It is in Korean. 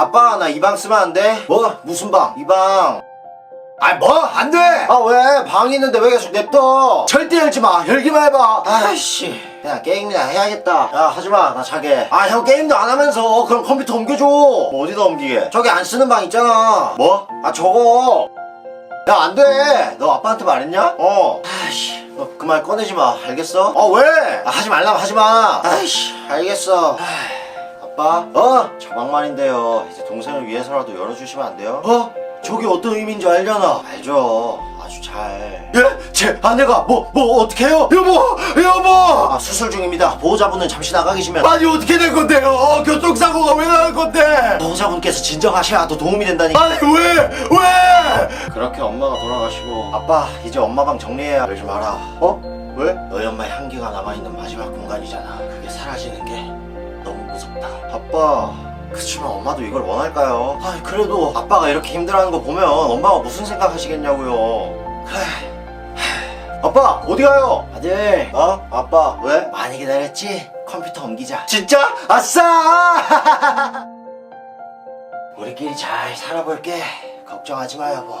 아빠 나 이 방 쓰면 안 돼? 뭐? 무슨 방? 이 방. 아 뭐? 안 돼! 아 왜? 방 있는데 왜 계속 냅둬? 절대 열지 마. 열기만 해봐. 아이씨. 야 게임이나 해야겠다. 야 하지마. 나 자게. 아 형 게임도 안 하면서 그럼 컴퓨터 옮겨줘. 뭐 어디다 옮기게? 저기 안 쓰는 방 있잖아. 뭐? 아 저거. 야 안 돼. 너 아빠한테 말했냐? 어. 아이씨. 너 그 말 꺼내지 마. 알겠어? 아 왜? 아, 하지 말라면 하지 마. 아이씨. 알겠어. 아 빠? 어? 저 방만인데요. 이제 동생을 위해서라도 열어주시면 안 돼요? 어? 저게 어떤 의미인지 알려나? 알죠. 아주 잘. 예? 제 아내가 뭐, 뭐 어떻게 해요? 여보! 여보! 아, 수술 중입니다. 보호자분은 잠시 나가 계시면. 아니 어떻게 된 건데요? 교통사고가 왜 나는 건데? 보호자분께서 진정하셔야 더 도움이 된다니까. 아니 왜? 왜? 그렇게 엄마가 돌아가시고. 아빠, 이제 엄마 방 정리해야 열지 마라. 어? 왜? 너희 엄마의 향기가 남아있는 마지막 공간이잖아. 그게 사라지는 게너 무 무섭다. 아빠. 그치만 엄마도 이걸 원할까요? 아 그래도 아빠가 이렇게 힘들어하는 거 보면 엄마가 무슨 생각 하시겠냐고요. 아빠 어디 가요? 아들 어? 아빠 왜? 많이 기다렸지? 컴퓨터 옮기자 진짜? 아싸! 우리끼리 잘 살아볼게 걱정하지 마 여보